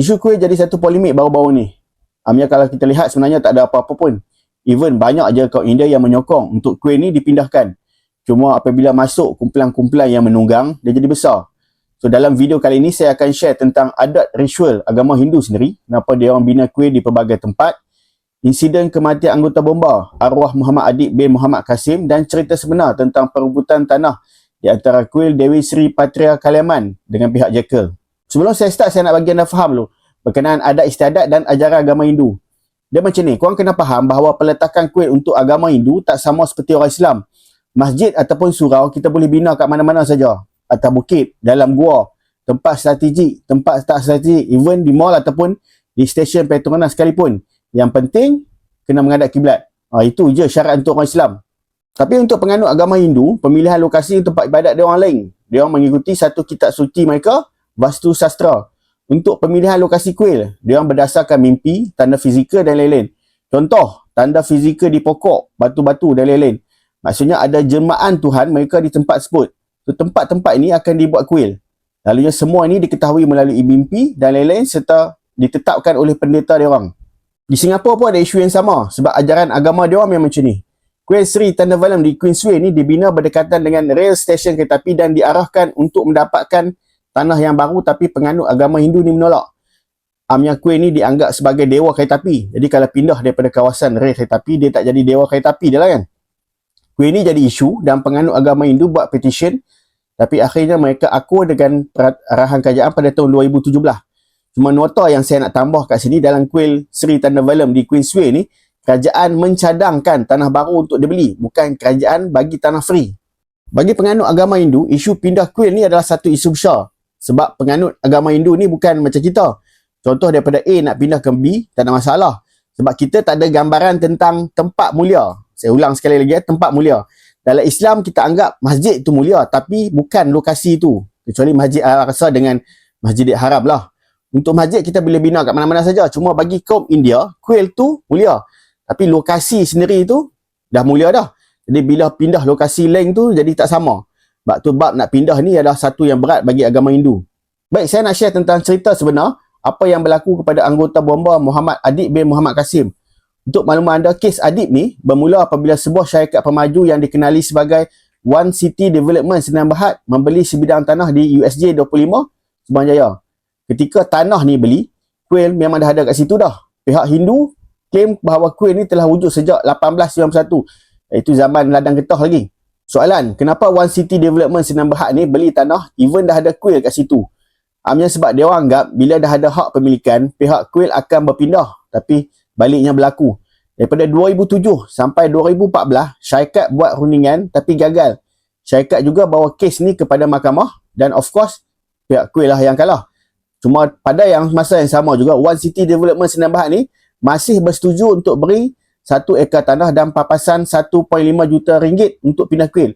Isu kuih jadi satu polemik baru-baru ni. Amnya kalau kita lihat sebenarnya tak ada apa-apa pun. Even banyak je kaum India yang menyokong untuk kuih ni dipindahkan. Cuma apabila masuk kumpulan-kumpulan yang menunggang, dia jadi besar. So dalam video kali ini saya akan share tentang adat ritual agama Hindu sendiri, kenapa dia orang bina kuih di pelbagai tempat, insiden kematian anggota bomba arwah Muhammad Adib bin Muhammad Kasim dan cerita sebenar tentang perebutan tanah di antara kuil Dewi Sri Patria Kaliaman dengan pihak Jekyll. Sebelum saya start, saya nak bagi anda faham dulu berkenaan adat istiadat dan ajaran agama Hindu. Dia macam ni, korang kena faham bahawa peletakan kuil untuk agama Hindu tak sama seperti orang Islam. Masjid ataupun surau kita boleh bina kat mana-mana saja. Atas bukit, dalam gua, tempat strategik, tempat tak strategik, even di mall ataupun di stesen Petronas sekalipun. Yang penting, kena menghadap kiblat. Ha, itu je syarat untuk orang Islam. Tapi untuk penganut agama Hindu, pemilihan lokasi tempat ibadat dia orang lain. Dia orang mengikuti satu kitab suci mereka, Vastu Sastra. Untuk pemilihan lokasi kuil, dia orang berdasarkan mimpi, tanda fizikal dan lain-lain. Contoh, tanda fizikal di pokok, batu-batu dan lain-lain. Maksudnya ada jemaah Tuhan mereka di tempat tersebut. So, tempat-tempat ini akan dibuat kuil. Lalunya semua ini diketahui melalui mimpi dan lain-lain serta ditetapkan oleh pendeta dia orang. Di Singapura pun ada isu yang sama sebab ajaran agama dia orang memang macam ni. Kuil Sri Thundervalum di Queensway ni dibina berdekatan dengan rail station kereta api dan diarahkan untuk mendapatkan tanah yang baru tapi penganut agama Hindu ni menolak. Amnya kuih ni dianggap sebagai dewa kereta api. Jadi kalau pindah daripada kawasan rel kereta api, dia tak jadi dewa kereta api dia lah kan. Kuih ni jadi isu dan penganut agama Hindu buat petition tapi akhirnya mereka akur dengan arahan kerajaan pada tahun 2017. Cuma nota yang saya nak tambah kat sini dalam kuil Sri Thundervalum di Queensway ni, kerajaan mencadangkan tanah baru untuk dibeli. Bukan kerajaan bagi tanah free. Bagi penganut agama Hindu, isu pindah kuil ni adalah satu isu besar. Sebab penganut agama Hindu ni bukan macam kita. Contoh daripada A nak pindah ke B, tak ada masalah. Sebab kita tak ada gambaran tentang tempat mulia. Saya ulang sekali lagi ya, tempat mulia. Dalam Islam kita anggap masjid itu mulia tapi bukan lokasi itu. Kecuali Masjid Al-Aqsa dengan Masjid Haram lah. Untuk masjid kita boleh bina kat mana-mana saja. Cuma bagi kaum India, kuil tu mulia. Tapi lokasi sendiri tu dah mulia dah. Jadi bila pindah lokasi lain tu jadi tak sama. Sebab tu bab nak pindah ni adalah satu yang berat bagi agama Hindu. Baik, saya nak share tentang cerita sebenar apa yang berlaku kepada anggota bomba Muhammad Adib bin Muhammad Kasim. Untuk maklumat anda, kes Adib ni bermula apabila sebuah syarikat pemaju yang dikenali sebagai One City Development Senang Berhad membeli sebidang tanah di USJ 25 Subang Jaya. Ketika tanah ni beli, kuil memang dah ada kat situ dah. Pihak Hindu klaim bahawa kuil ni telah wujud sejak 1891. Itu zaman ladang getah lagi. Soalan, kenapa One City Development Senang Berhad ni beli tanah even dah ada kuil kat situ? Amnya sebab dia orang anggap bila dah ada hak pemilikan, pihak kuil akan berpindah. Tapi baliknya berlaku. Daripada 2007 sampai 2014, syarikat buat rundingan tapi gagal. Syarikat juga bawa kes ni kepada mahkamah dan of course pihak kuil lah yang kalah. Cuma pada yang masa yang sama juga, One City Development Senang Berhad ni masih bersetuju untuk beri satu ekar tanah dan papasan 1.5 juta ringgit untuk pindah kuil.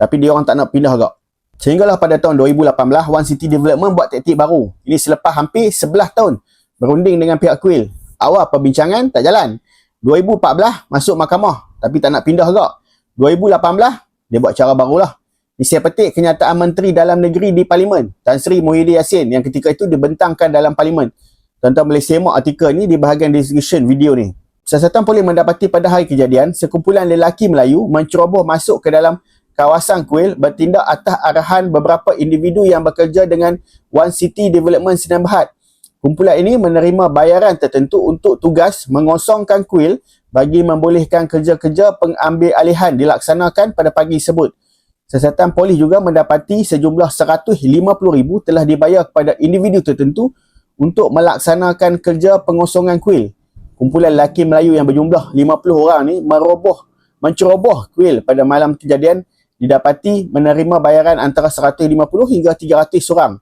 Tapi dia orang tak nak pindah agak. Sehinggalah pada tahun 2018, One City Development buat taktik baru. Ini selepas hampir 11 tahun berunding dengan pihak kuil. Awal perbincangan tak jalan. 2014 masuk mahkamah tapi tak nak pindah agak. 2018 dia buat cara barulah. Ini saya petik kenyataan Menteri Dalam Negeri di Parlimen, Tan Sri Muhyiddin Yassin yang ketika itu dibentangkan dalam Parlimen. Tuan-tuan boleh semak artikel ni di bahagian description video ni. Siasatan boleh mendapati pada hari kejadian, sekumpulan lelaki Melayu menceroboh masuk ke dalam kawasan kuil bertindak atas arahan beberapa individu yang bekerja dengan One City Development Sinan Berhad. Kumpulan ini menerima bayaran tertentu untuk tugas mengosongkan kuil bagi membolehkan kerja-kerja pengambil alihan dilaksanakan pada pagi tersebut. Siasatan polis juga mendapati sejumlah RM150,000 telah dibayar kepada individu tertentu untuk melaksanakan kerja pengosongan kuil kumpulan lelaki Melayu yang berjumlah 50 orang ni meroboh, menceroboh kuil pada malam kejadian didapati menerima bayaran antara 150 hingga 300 orang.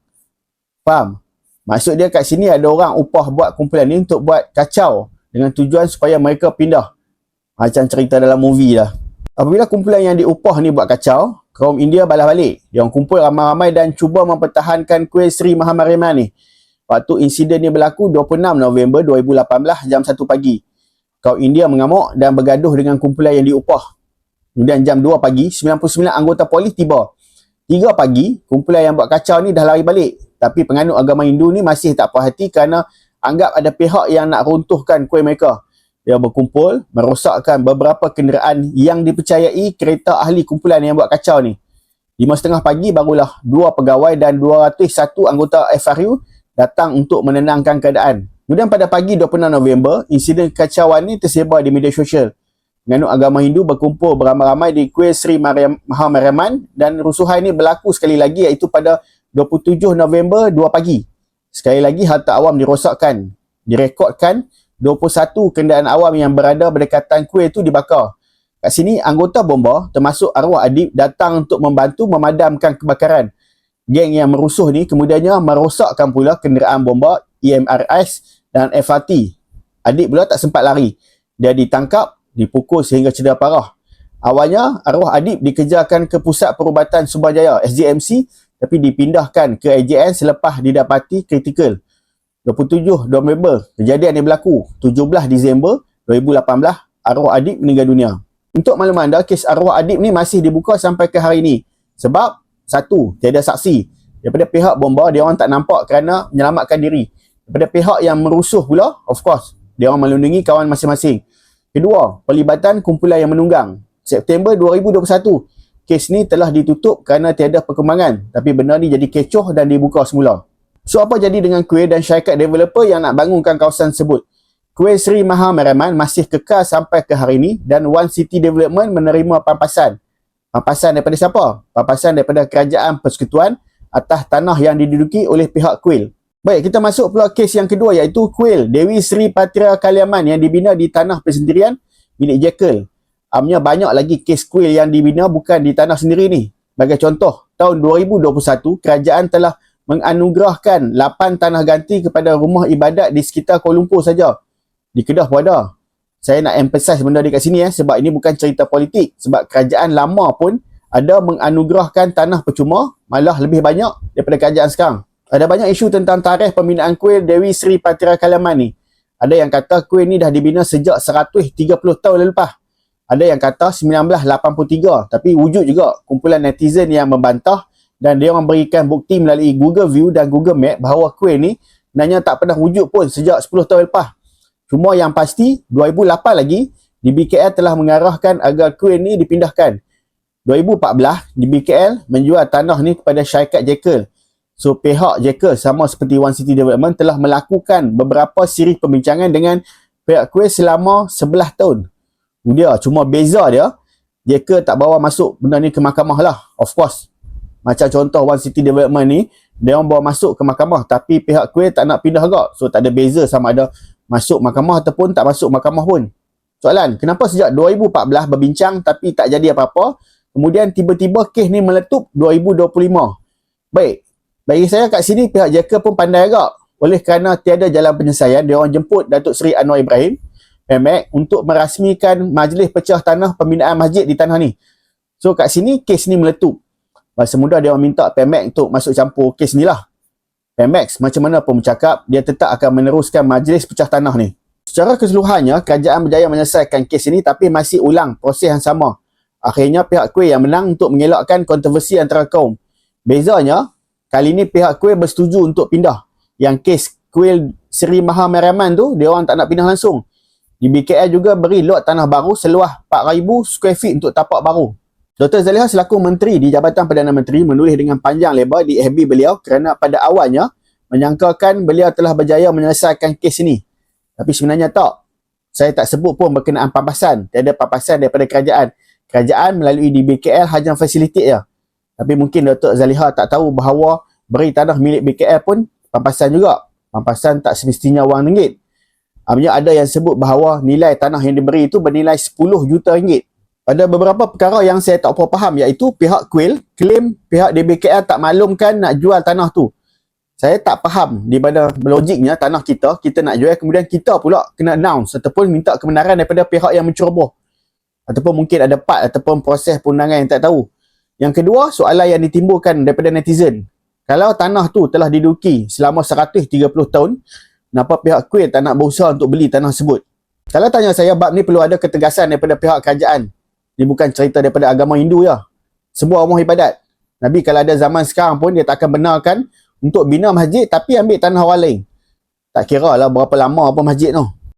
Faham? Maksud dia kat sini ada orang upah buat kumpulan ni untuk buat kacau dengan tujuan supaya mereka pindah. Macam cerita dalam movie lah. Apabila kumpulan yang diupah ni buat kacau, kaum India balas balik. Dia kumpul ramai-ramai dan cuba mempertahankan kuil Sri Mahamariman ni. Waktu insiden ini berlaku 26 November 2018 jam 1 pagi. Kau India mengamuk dan bergaduh dengan kumpulan yang diupah. Kemudian jam 2 pagi, 99 anggota polis tiba. 3 pagi, kumpulan yang buat kacau ni dah lari balik. Tapi penganut agama Hindu ni masih tak puas hati kerana anggap ada pihak yang nak runtuhkan kuil mereka. Dia berkumpul, merosakkan beberapa kenderaan yang dipercayai kereta ahli kumpulan yang buat kacau ni. 5.30 pagi barulah dua pegawai dan 201 anggota FRU datang untuk menenangkan keadaan. Kemudian pada pagi 26 November, insiden kekacauan ni tersebar di media sosial. Penganut agama Hindu berkumpul beramai-ramai di kuil Sri Mahamariaman dan rusuhan ini berlaku sekali lagi iaitu pada 27 November 2 pagi. Sekali lagi harta awam dirosakkan. Direkodkan 21 kenderaan awam yang berada berdekatan kuil itu dibakar. Kat sini anggota bomba termasuk arwah adib datang untuk membantu memadamkan kebakaran. Geng yang merusuh ni kemudiannya merosakkan pula kenderaan bomba EMRS dan FRT. Adik pula tak sempat lari. Dia ditangkap dipukul sehingga cedera parah. Awalnya, arwah Adib dikejarkan ke Pusat Perubatan Sumbajaya, SJMC, tapi dipindahkan ke AJN selepas didapati kritikal. 27 November, kejadian yang berlaku. 17 Disember 2018, arwah Adib meninggal dunia. Untuk makluman anda, kes arwah Adib ni masih dibuka sampai ke hari ini. Sebab, satu, tiada saksi. Daripada pihak bomba, dia orang tak nampak kerana menyelamatkan diri. Daripada pihak yang merusuh pula, of course, dia orang melindungi kawan masing-masing. Kedua, pelibatan kumpulan yang menunggang. September 2021, kes ni telah ditutup kerana tiada perkembangan. Tapi benda ni jadi kecoh dan dibuka semula. So apa jadi dengan kuih dan syarikat developer yang nak bangunkan kawasan tersebut? Kuih Sri Maha Meraman masih kekal sampai ke hari ini dan One City Development menerima pampasan. Pampasan daripada siapa? Pampasan daripada Kerajaan Persekutuan atas tanah yang diduduki oleh pihak kuil. Baik, kita masuk pula kes yang kedua iaitu kuil Dewi Sri Patria Kaliaman yang dibina di tanah persendirian milik Jekyll. Amnya banyak lagi kes kuil yang dibina bukan di tanah sendiri ni. Bagi contoh, tahun 2021, kerajaan telah menganugerahkan 8 tanah ganti kepada rumah ibadat di sekitar Kuala Lumpur saja. Di Kedah pun ada. Saya nak emphasize benda di kat sini eh, sebab ini bukan cerita politik. Sebab kerajaan lama pun ada menganugerahkan tanah percuma, malah lebih banyak daripada kerajaan sekarang ada banyak isu tentang tarikh pembinaan kuil Dewi Sri Patira Kalaman ni. Ada yang kata kuil ni dah dibina sejak 130 tahun lepas. Ada yang kata 1983 tapi wujud juga kumpulan netizen yang membantah dan dia orang berikan bukti melalui Google View dan Google Map bahawa kuil ni nanya tak pernah wujud pun sejak 10 tahun lepas. Cuma yang pasti 2008 lagi di BKL telah mengarahkan agar kuil ni dipindahkan. 2014 di BKL menjual tanah ni kepada syarikat Jekyll So pihak Jekyll sama seperti One City Development telah melakukan beberapa siri pembincangan dengan pihak Quest selama 11 tahun. Dia cuma beza dia Jekyll tak bawa masuk benda ni ke mahkamah lah. Of course. Macam contoh One City Development ni dia orang bawa masuk ke mahkamah tapi pihak Quest tak nak pindah agak. So tak ada beza sama ada masuk mahkamah ataupun tak masuk mahkamah pun. Soalan, kenapa sejak 2014 berbincang tapi tak jadi apa-apa kemudian tiba-tiba kes ni meletup 2025? Baik, bagi saya kat sini pihak JK pun pandai agak. Oleh kerana tiada jalan penyelesaian, dia orang jemput Datuk Seri Anwar Ibrahim, PMAC, untuk merasmikan majlis pecah tanah pembinaan masjid di tanah ni. So kat sini kes ni meletup. Masa muda dia orang minta PMAC untuk masuk campur kes ni lah. PMAX macam mana pun bercakap, dia tetap akan meneruskan majlis pecah tanah ni. Secara keseluruhannya, kerajaan berjaya menyelesaikan kes ini tapi masih ulang proses yang sama. Akhirnya pihak kuih yang menang untuk mengelakkan kontroversi antara kaum. Bezanya, Kali ni pihak kuil bersetuju untuk pindah. Yang kes kuil Seri Maha Meraman tu, dia orang tak nak pindah langsung. Di BKL juga beri lot tanah baru seluas 4,000 square feet untuk tapak baru. Dr. Zaliha selaku Menteri di Jabatan Perdana Menteri menulis dengan panjang lebar di FB beliau kerana pada awalnya menyangkakan beliau telah berjaya menyelesaikan kes ini. Tapi sebenarnya tak. Saya tak sebut pun berkenaan pampasan. Tiada pampasan daripada kerajaan. Kerajaan melalui di BKL hanya facilitate je. Tapi mungkin Datuk Zaliha tak tahu bahawa beri tanah milik BKL pun pampasan juga. Pampasan tak semestinya wang ringgit. Artinya ada yang sebut bahawa nilai tanah yang diberi itu bernilai 10 juta ringgit. Pada beberapa perkara yang saya tak faham iaitu pihak kuil klaim pihak DBKL tak maklumkan nak jual tanah tu. Saya tak faham di mana logiknya tanah kita, kita nak jual kemudian kita pula kena announce ataupun minta kebenaran daripada pihak yang menceroboh. Ataupun mungkin ada part ataupun proses pundangan yang tak tahu. Yang kedua, soalan yang ditimbulkan daripada netizen. Kalau tanah tu telah diduki selama 130 tahun, kenapa pihak kuil tak nak berusaha untuk beli tanah tersebut? Kalau tanya saya, bab ni perlu ada ketegasan daripada pihak kerajaan. Ini bukan cerita daripada agama Hindu ya. Sebuah rumah ibadat. Nabi kalau ada zaman sekarang pun dia tak akan benarkan untuk bina masjid tapi ambil tanah orang lain. Tak kira lah berapa lama apa masjid tu.